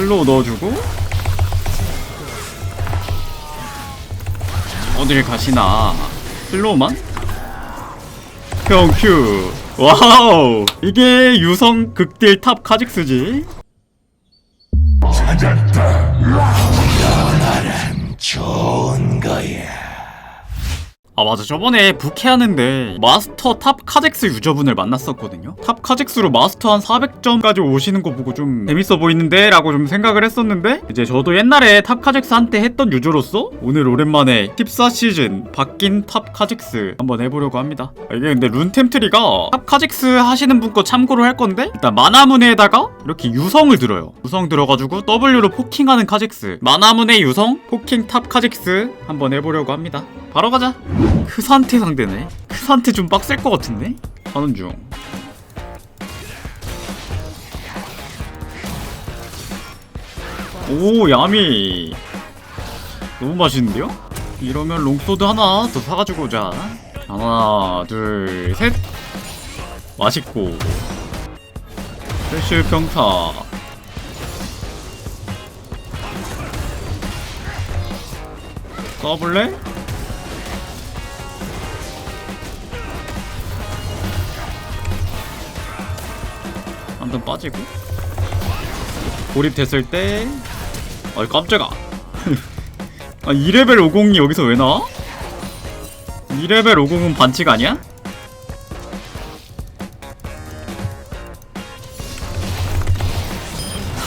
슬로우 넣어주고. 어딜 가시나. 슬로우만? 평큐 와우. 이게 유성 극딜 탑 카직스지. 좋은 거야. 아 맞아. 저번에 부캐하는데 마스터 탑 카젝스 유저분을 만났었거든요. 탑 카젝스로 마스터 한 400점까지 오시는 거 보고 좀 재밌어 보이는데 라고 좀 생각을 했었는데 이제 저도 옛날에 탑 카젝스 한때 했던 유저로서 오늘 오랜만에 14시즌 바뀐 탑 카젝스 한번 해보려고 합니다. 아, 이게 근데 룬템트리가 탑 카젝스 하시는 분 거 참고로 할 건데 일단 마나문에다가 이렇게 유성을 들어요. 유성 들어가지고 W로 포킹하는 카젝스. 마나문의 유성 포킹 탑 카젝스 한번 해보려고 합니다 바로 가자 크산테 상대네 크산테 좀 빡셀 것 같은데? 하는 중 오, 야미. 너무 맛있는데요? 이러면 롱소드 하나 더 사가지고 오자. 하나, 둘, 셋. 맛있고. 스페셜 평타. 써볼래? 한번 빠지고. 고립됐을 때 아이 깜짝아. 아 2레벨 50이 여기서 왜 나와? 2레벨 50은 반칙 아니야?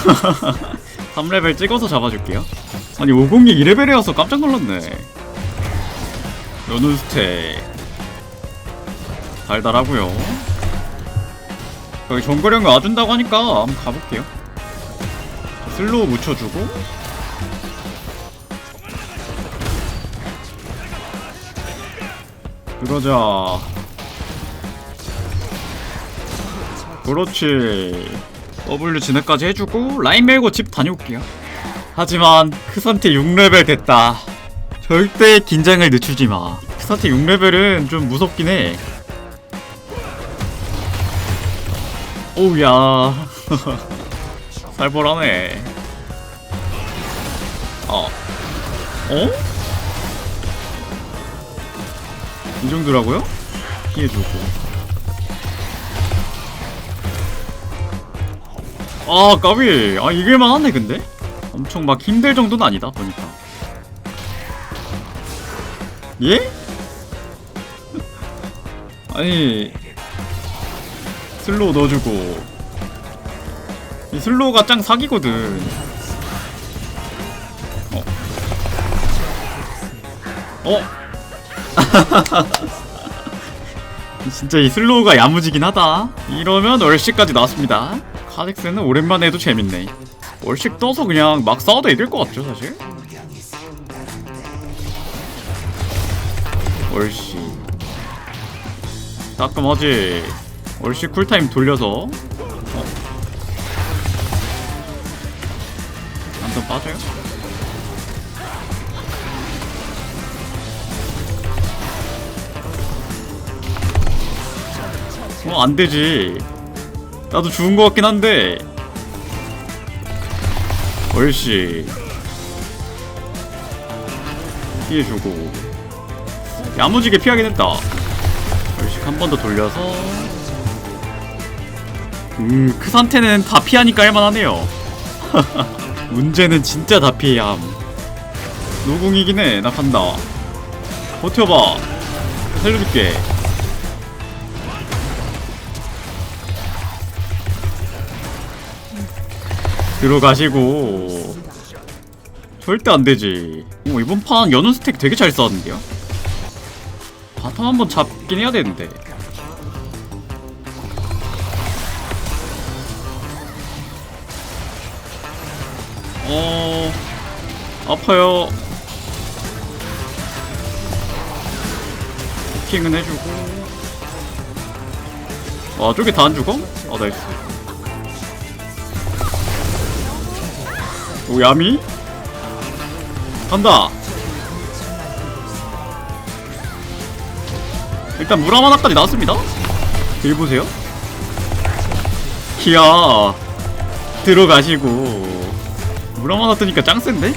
삼레벨 찍어서 잡아줄게요. 아니 50이 2레벨이어서 깜짝 놀랐네. 연운 스택 달달하고요 여기 정거령이 와준다고 하니까 한번 가볼게요. 슬로우 묻혀주고. 그러자. 그렇지. W 진해까지 해주고 라인 밀고 집 다녀올게요. 하지만 크산테 6레벨 됐다. 절대 긴장을 늦추지마. 크산테 6레벨은 좀 무섭긴 해 오우야. 살벌하네. 어. 어? 이 정도라고요? 피해주고. 아 까비. 아 이길만 하네 근데? 엄청 막 힘들 정도는 아니다 보니까. 예? 아니 슬로우 넣어주고. 이 슬로우가 짱 사기거든. 어? 어? 진짜 이 슬로우가 야무지긴 하다. 이러면 얼씨까지 나왔습니다. 카직스는 오랜만에 해도 재밌네. 얼씩 떠서 그냥 막 싸워도 이길 것 같죠 사실? 얼씨 따끔하지 얼씨 쿨타임 돌려서. 어? 한번 빠져요? 어 안되지. 나도 죽은 것 같긴 한데. 얼씨. 피해주고. 야무지게 피하긴 했다. 얼씨 한 번 더 돌려서 음, 그 상태는 다 피하니까 할만하네요. 문제는 진짜 다 피해야 함. 노궁이긴 해. 나 간다. 버텨봐. 살려줄게. 들어가시고. 절대 안 되지. 오, 이번 판 연운 스택 되게 잘 쌓았는데요? 바텀 한번 잡긴 해야 되는데. 어 아파요. 킹은 해주고. 와 저게 다 안 죽어? 아 나이스. 오 야미? 간다. 일단 무람 하나까지 나왔습니다. 일 보세요. 이야 들어가시고 무라마나 뜨니까 짱 센데?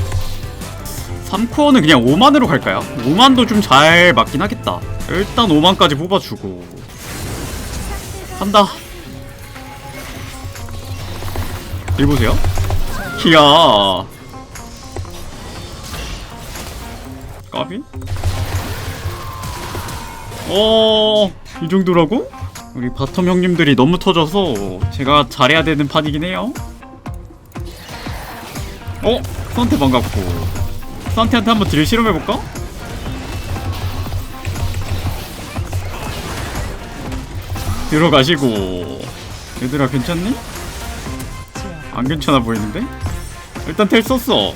3코어는 그냥 5만으로 갈까요? 5만도 좀 잘 맞긴 하겠다 일단 5만까지 뽑아주고 간다 일 보세요 이야 까비? 어... 이 정도라고? 우리 바텀 형님들이 너무 터져서 제가 잘해야 되는 판이긴 해요 어? 수한테 반갑고 수한테한테 한번 딜 실험해볼까? 들어가시고 얘들아 괜찮니? 안 괜찮아 보이는데? 일단 텔 썼어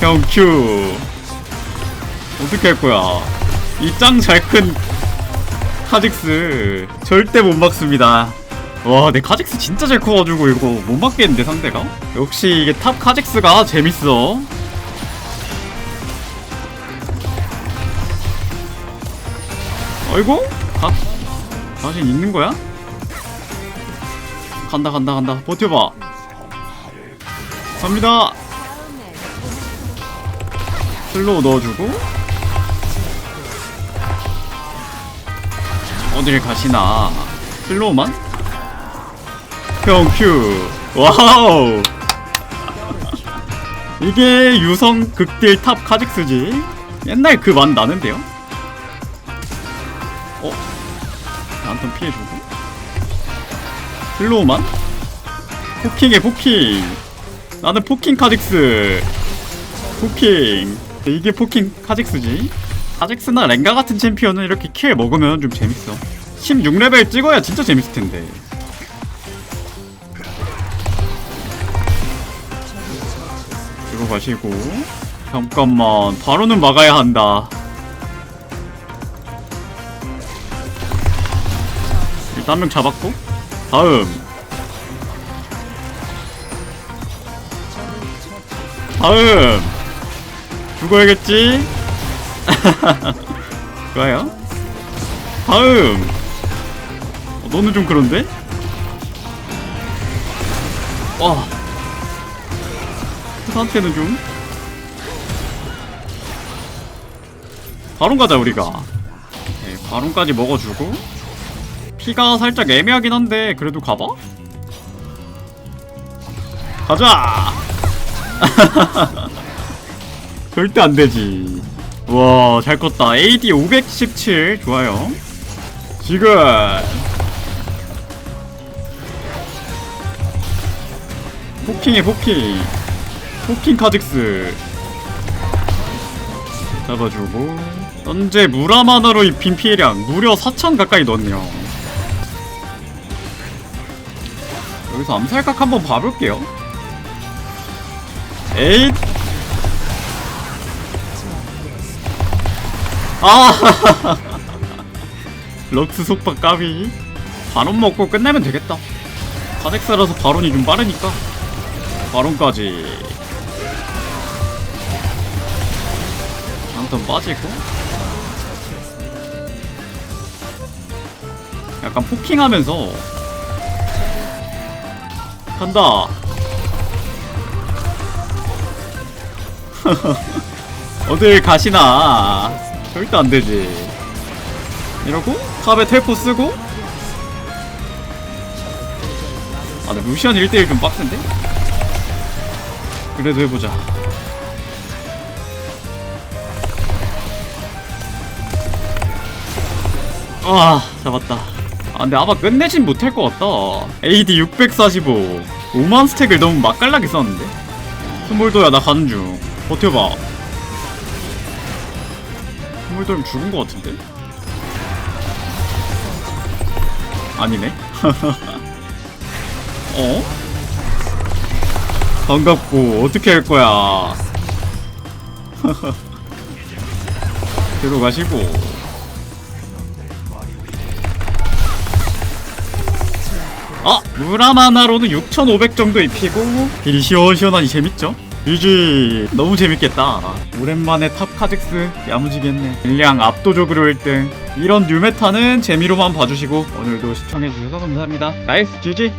형큐 어떻게 할 거야 이 짱 잘 큰 카직스 절대 못 막습니다 와내 카직스 진짜 잘 커가지고 이거 못 막겠는데 상대가? 역시 이게 탑 카직스가 재밌어. 어이구 가, 자신 있는 거야? 간다 간다 간다. 버텨봐. 갑니다. 슬로우 넣어주고. 어딜 가시나. 슬로우만? 형 큐 와우. 이게 유성 극딜 탑 카직스지? 옛날 그 맛 나는데요? 어? 한턴 피해주고? 슬로우만? 포킹에 포킹. 나는 포킹 카직스. 포킹. 이게 포킹 카직스지? 카직스나 랭가 같은 챔피언은 이렇게 킬 먹으면 좀 재밌어. 16레벨 찍어야 진짜 재밌을 텐데 가시고. 잠깐만 바로는 막아야 한다. 일단 한 명 잡았고 다음. 다음. 죽어야겠지? 좋아요. 다음. 어, 너는 좀 그런데? 와 한테는 좀. 바론 가자 우리가. 네, 바론까지 먹어주고. 피가 살짝 애매하긴 한데 그래도 가봐. 가자! 절대 안 되지. 와잘 컸다. AD 517 좋아요. 지금! 포킹에 포킹 포킹 카직스. 잡아주고. 현재 무라마나로 입힌 피해량 무려 4천 가까이 넣었네요. 여기서 암살각 한번 봐볼게요. 에잇. 아! 럭스 속박 까비. 바론 먹고 끝내면 되겠다. 카덱스라서 바론이 좀 빠르니까. 바론까지 한턴 빠지고. 약간 포킹하면서. 간다. 어딜 가시나. 절대 안 되지. 이러고 탑에 텔포 쓰고. 아, 근데 루시안 1대1 좀 빡센데? 그래도 해보자. 아, 잡았다. 아, 근데 아마 끝내진 못할 것 같다. AD 645. 5만 스택을 너무 맛깔나게 썼는데? 스몰도야, 나 가는 중. 버텨봐. 스몰도면 죽은 것 같은데? 아니네. 어? 반갑고 어떻게 할 거야? 들어가시고 아! 무라마나로는 6,500 정도 입히고 딜이 시원시원하니 재밌죠? 유지 너무 재밌겠다. 오랜만에 탑 카직스 야무지겠네. 딜량 압도적으로 1등. 이런 뉴메타는 재미로만 봐주시고 오늘도 시청해주셔서 감사합니다. 나이스 GG